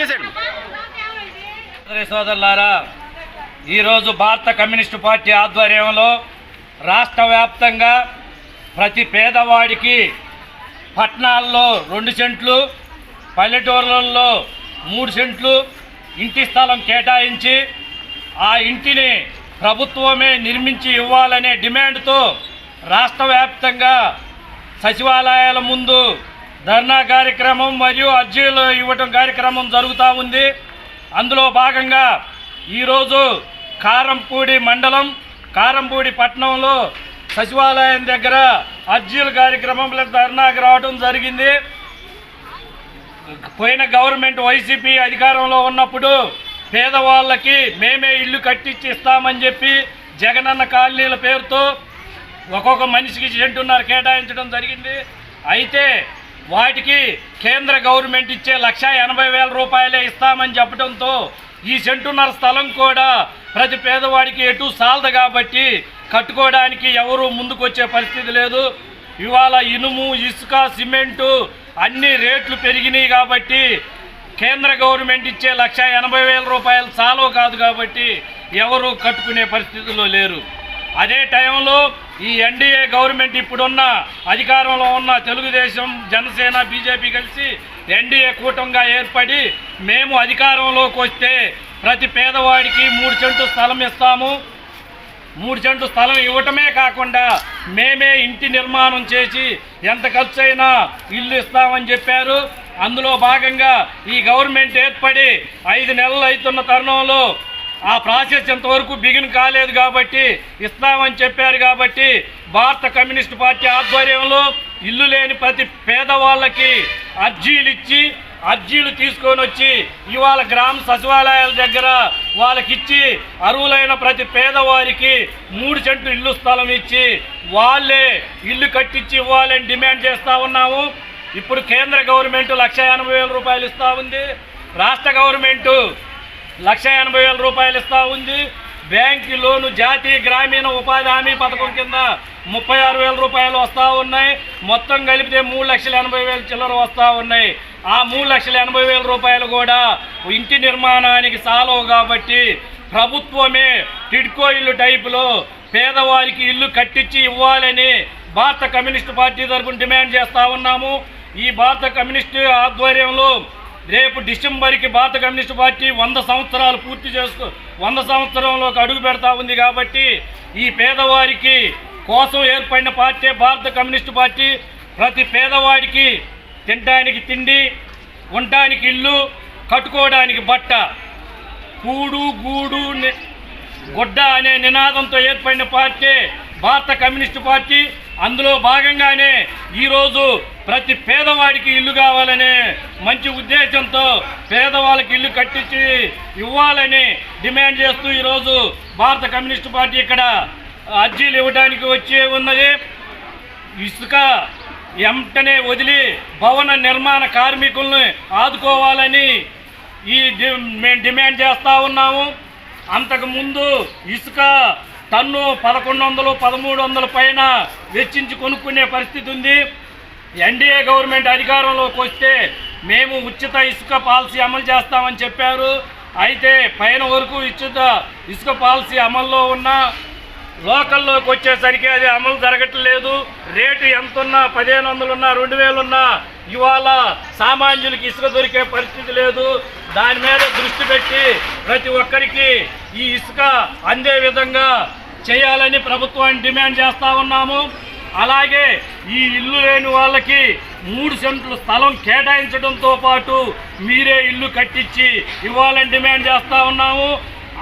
ఇచ్చేసాడు సోదరులారా ఈరోజు భారత కమ్యూనిస్టు పార్టీ ఆధ్వర్యంలో రాష్ట్ర వ్యాప్తంగా ప్రతి పేదవాడికి పట్టణాల్లో రెండు సెంట్లు పల్లెటూర్లలో మూడు సెంట్లు ఇంటి స్థలం కేటాయించి ఆ ఇంటిని ప్రభుత్వమే నిర్మించి ఇవ్వాలనే డిమాండ్తో రాష్ట్ర వ్యాప్తంగా సచివాలయాల ముందు ధర్నా కార్యక్రమం మరియు అర్జీలు ఇవ్వటం కార్యక్రమం జరుగుతూ ఉంది. అందులో భాగంగా ఈరోజు కారంపూడి మండలం కారంపూడి పట్టణంలో సచివాలయం దగ్గర అర్జీల కార్యక్రమంలో ధర్నాకి రావడం జరిగింది. పోయిన గవర్నమెంట్ వైసీపీ అధికారంలో ఉన్నప్పుడు పేదవాళ్ళకి మేమే ఇల్లు కట్టించి ఇస్తామని చెప్పి జగనన్న కాలనీల పేరుతో ఒక్కొక్క మనిషికి సెంటున్నర కేటాయించడం జరిగింది. అయితే వాటికి కేంద్ర గవర్నమెంట్ ఇచ్చే లక్ష ఎనభై వేల రూపాయలే ఇస్తామని చెప్పడంతో ఈ సెంటున్నర స్థలం కూడా ప్రతి పేదవాడికి ఎటు సాలదు కాబట్టి కట్టుకోవడానికి ఎవరు ముందుకొచ్చే పరిస్థితి లేదు. ఇవాళ ఇనుము ఇసుక సిమెంటు అన్ని రేట్లు పెరిగినాయి కాబట్టి కేంద్ర గవర్నమెంట్ ఇచ్చే లక్ష ఎనభై వేల రూపాయలు చాలవు కాదు కాబట్టి ఎవరు కట్టుకునే పరిస్థితిలో లేరు. అదే టైంలో ఈ ఎన్డీఏ గవర్నమెంట్ ఇప్పుడున్న అధికారంలో ఉన్న తెలుగుదేశం జనసేన బీజేపీ కలిసి ఎన్డీఏ కూటంగా ఏర్పడి మేము అధికారంలోకి వస్తే ప్రతి పేదవాడికి మూడు చెంటు స్థలం ఇస్తాము. మూడు చెంటు స్థలం ఇవ్వటమే కాకుండా మేమే ఇంటి నిర్మాణం చేసి ఎంత ఖర్చు అయినా ఇల్లు ఇస్తామని చెప్పారు. అందులో భాగంగా ఈ గవర్నమెంట్ ఏర్పడి ఐదు నెలలు అవుతున్న తరుణంలో ఆ ప్రాసెస్ ఇంతవరకు బిగిన్ కాలేదు కాబట్టి ఇస్తామని చెప్పారు కాబట్టి భారత కమ్యూనిస్ట్ పార్టీ ఆధ్వర్యంలో ఇల్లు లేని ప్రతి పేదవాళ్ళకి అర్జీలు ఇచ్చి అర్జీలు తీసుకొని వచ్చి ఇవాళ గ్రామ సచివాలయాల దగ్గర వాళ్ళకిచ్చి అరువులైన ప్రతి పేదవారికి మూడు సెంట్లు ఇల్లు స్థలం ఇచ్చి వాళ్ళే ఇల్లు కట్టించి ఇవ్వాలని డిమాండ్ చేస్తూ ఉన్నాము. ఇప్పుడు కేంద్ర గవర్నమెంట్ లక్ష ఎనభై వేల రూపాయలు ఇస్తూ ఉంది. రాష్ట్ర గవర్నమెంటు లక్ష ఎనభై వేల రూపాయలు ఇస్తూ ఉంది. బ్యాంకు లోను జాతీయ గ్రామీణ ఉపాధి హామీ పథకం కింద ముప్పై ఆరు వేల రూపాయలు వస్తూ ఉన్నాయి. మొత్తం కలిపితే మూడు లక్షల ఎనభై వేల చిల్లర వస్తూ ఉన్నాయి. ఆ మూడు లక్షల ఎనభై వేల రూపాయలు కూడా ఇంటి నిర్మాణానికి సాలవు కాబట్టి ప్రభుత్వమే టిడ్కో ఇల్లు టైపులో పేదవారికి ఇల్లు కట్టించి ఇవ్వాలని భారత కమ్యూనిస్టు పార్టీ తరఫున డిమాండ్ చేస్తూ ఉన్నాము. ఈ భారత కమ్యూనిస్టు ఆధ్వర్యంలో రేపు డిసెంబర్కి భారత కమ్యూనిస్ట్ పార్టీ వంద సంవత్సరాలు పూర్తి చేస్తూ వంద సంవత్సరంలోకి అడుగు పెడతా ఉంది కాబట్టి ఈ పేదవారికి కోసం ఏర్పడిన పార్టీ భారత కమ్యూనిస్ట్ పార్టీ ప్రతి పేదవాడికి తినడానికి తిండి ఉండటానికి ఇల్లు కట్టుకోవడానికి బట్ట కూడు గూడు ని- గుడ్డ అనే నినాదంతో ఏర్పడిన పార్టీ భారత కమ్యూనిస్టు పార్టీ అందులో భాగంగానే ఈరోజు ప్రతి పేదవాడికి ఇల్లు కావాలనే మంచి ఉద్దేశంతో పేదవాళ్ళకి ఇల్లు కట్టించి ఇవ్వాలని డిమాండ్ చేస్తూ ఈరోజు భారత కమ్యూనిస్టు పార్టీ ఇక్కడ అర్జీలు ఇవ్వడానికి వచ్చి ఉన్నది. ఇసుక వెంటనే వదిలి భవన నిర్మాణ కార్మికుల్ని ఆదుకోవాలని ఈ డి- మేము డిమాండ్ చేస్తూ ఉన్నాము. అంతకుముందు ఇసుక టన్ను పదకొండు వందలు పదమూడు వందల పైన వెచ్చించి కొనుక్కునే పరిస్థితి ఉంది. ఎన్డీఏ గవర్నమెంట్ అధికారంలోకి వస్తే మేము ఉచిత ఇసుక పాలసీ అమలు చేస్తామని చెప్పారు. అయితే పైన వరకు ఉచిత ఇసుక పాలసీ అమల్లో ఉన్న లోకల్లోకి వచ్చేసరికి అది అమలు జరగట్లేదు. రేటు ఎంత ఉన్నా పదిహేను వందలు ఉన్నా రెండు వేలు ఉన్నా ఇవాళ సామాన్యులకి ఇసుక దొరికే పరిస్థితి లేదు. దాని మీద దృష్టి పెట్టి ప్రతి ఒక్కరికి ఈ ఇసుక అందే విధంగా చేయాలని ప్రభుత్వాన్ని డిమాండ్ చేస్తూ ఉన్నాము. అలాగే ఈ ఇల్లు లేని వాళ్ళకి మూడు సెంట్లు స్థలం కేటాయించడంతో పాటు మీరే ఇల్లు కట్టించి ఇవ్వాలని డిమాండ్ చేస్తూ ఉన్నాము.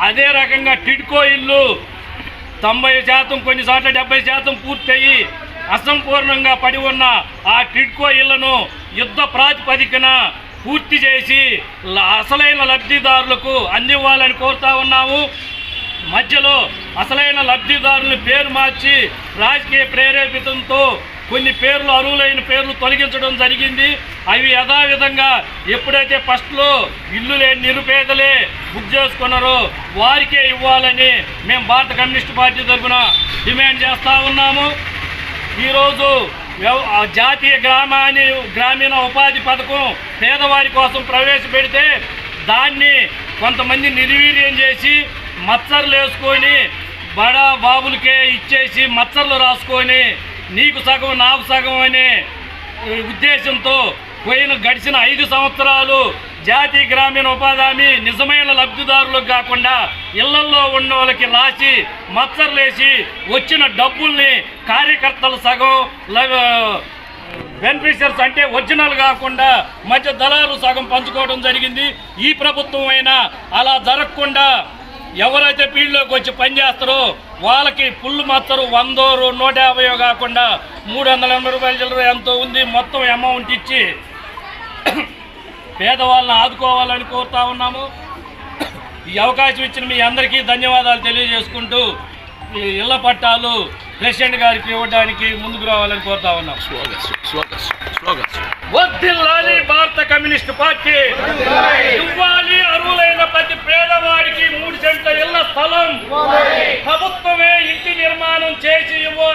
అదే రకంగా టిడ్కో ఇల్లు తొంభై శాతం కొన్నిసార్లు డెబ్బై శాతం పూర్తయి అసంపూర్ణంగా పడి ఉన్న ఆ టిడ్కో ఇళ్ళను యుద్ధ ప్రాతిపదికన పూర్తి చేసి ల- అసలైన లబ్ధిదారులకు అందివ్వాలని కోరుతా ఉన్నాము. మధ్యలో అసలైన లబ్ధిదారుని పేరు మార్చి రాజకీయ ప్రేరేపితంతో కొన్ని పేర్లు అర్హులైన పేర్లు తొలగించడం జరిగింది. అవి యథావిధంగా ఎప్పుడైతే ఫస్ట్లో ఇల్లు లేని నిరుపేదలే బుక్ చేసుకున్నారో వారికే ఇవ్వాలని మేము భారత కమ్యూనిస్ట్ పార్టీ తరఫున డిమాండ్ చేస్తూ ఉన్నాము. ఈరోజు జాతీయ గ్రామాన్ని గ్రామీణ ఉపాధి పథకం పేదవారి కోసం ప్రవేశపెడితే దాన్ని కొంతమంది నిర్వీర్యం చేసి మచ్చర్లు వేసుకొని బడా బాబులకే ఇచ్చేసి మచ్చర్లు రాసుకొని నీకు సగం నాకు సగం అనే ఉద్దేశంతో పోయిన గడిచిన ఐదు సంవత్సరాలు జాతీయ గ్రామీణ ఉపాధి హామీ నిజమైన లబ్ధిదారులకు కాకుండా ఇళ్ళల్లో ఉన్న వాళ్ళకి రాసి మచ్చర్లేసి వచ్చిన డబ్బుల్ని కార్యకర్తలు సగం ల- బెనిఫిషియర్స్ అంటే ఒరిజినల్ కాకుండా మధ్య దళాలు సగం పంచుకోవడం జరిగింది. ఈ ప్రభుత్వం అయినా అలా జరగకుండా ఎవరైతే ఫీల్డ్లోకి వచ్చి పనిచేస్తారో వాళ్ళకి పుల్లు మత్తరు వందో నూట యాభై కాకుండా మూడు వందల ఎనభై రూపాయల చిల్లర ఎంతో ఉంది. మొత్తం అమౌంట్ ఇచ్చి పేదవాళ్ళని ఆదుకోవాలని కోరుతా ఉన్నాము. ఈ అవకాశం ఇచ్చిన మీ అందరికీ ధన్యవాదాలు తెలియజేసుకుంటూ ఈ ఇళ్ళ పట్టాలు ప్రెసిడెంట్ గారికి ఇవ్వడానికి ముందుకు రావాలని కోరుతా ఉన్నాం. వర్ధిల్లాలి భారత కమ్యూనిస్ట్ పార్టీ. ఇవ్వాలి అర్హులైన ప్రతి పేదవాడికి మూడు సెంట్ల ఇళ్ళ స్థలం. ప్రభుత్వమే ఇంటి నిర్మాణం చేసి ఇవ్వాలి.